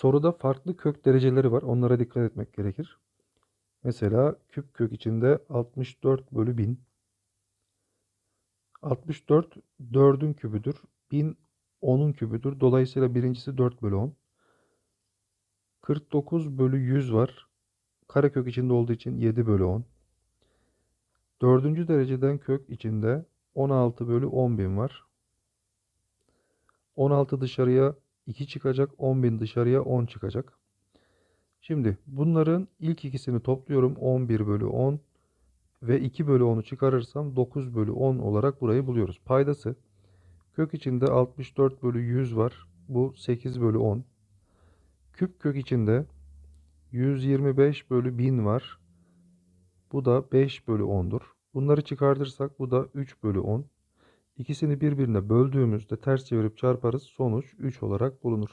Soruda farklı kök dereceleri var. Onlara dikkat etmek gerekir. Mesela küp kök içinde 64 bölü 1000. 64 4'ün kübüdür. 1000 10'un kübüdür. Dolayısıyla birincisi 4 bölü 10. 49 bölü 100 var. Karekök içinde olduğu için 7 bölü 10. Dördüncü dereceden kök içinde 16 bölü 10.000 var. 16 dışarıya 2 çıkacak. 10.000 dışarıya 10 çıkacak. Şimdi bunların ilk ikisini topluyorum. 11 bölü 10 ve 2 bölü 10'u çıkarırsam 9 bölü 10 olarak burayı buluyoruz. Paydası kök içinde 64 bölü 100 var. Bu 8 bölü 10. Küp kök içinde 125 bölü 1000 var. Bu da 5 bölü 10'dur. Bunları çıkartırsak bu da 3 bölü 10. İkisini birbirine böldüğümüzde ters çevirip çarparız. Sonuç 3 olarak bulunur.